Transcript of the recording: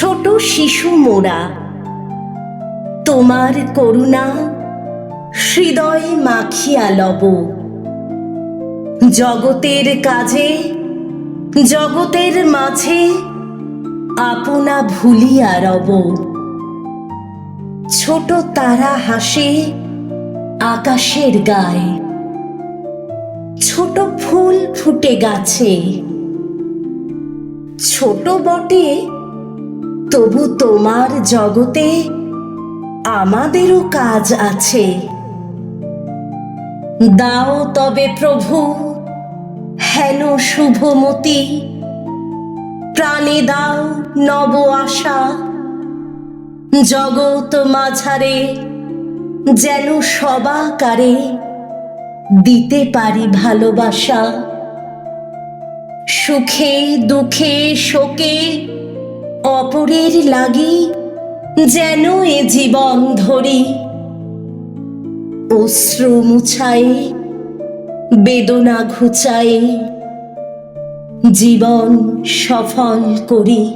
ছোট শিশু মোরা তোমার করুণা হৃদয় মাখিয়া লব। জগতের কাজে, জগতের মাঝে আপনা ভুলিয়া রব। ছোট তারা হাসে আকাশের গায়ে। ছোট ফুল ফুটে গাছে। ছোট বটে তবু তোমার জগতে আমাদেরও কাজ আছে। দাও তবে প্রভু, হেন শুভমতি। প্রাণে দাও নব আশা। জগৎ মাঝারে যেন সবাকারে দিতে পারি ভালোবাসা। সুখে, দুঃখে, শোকে অপরের লাগি যেন এ জীবন ধরি। অশ্রু মুছায়ে বেদনা ঘুচায়ে জীবন সফল করি।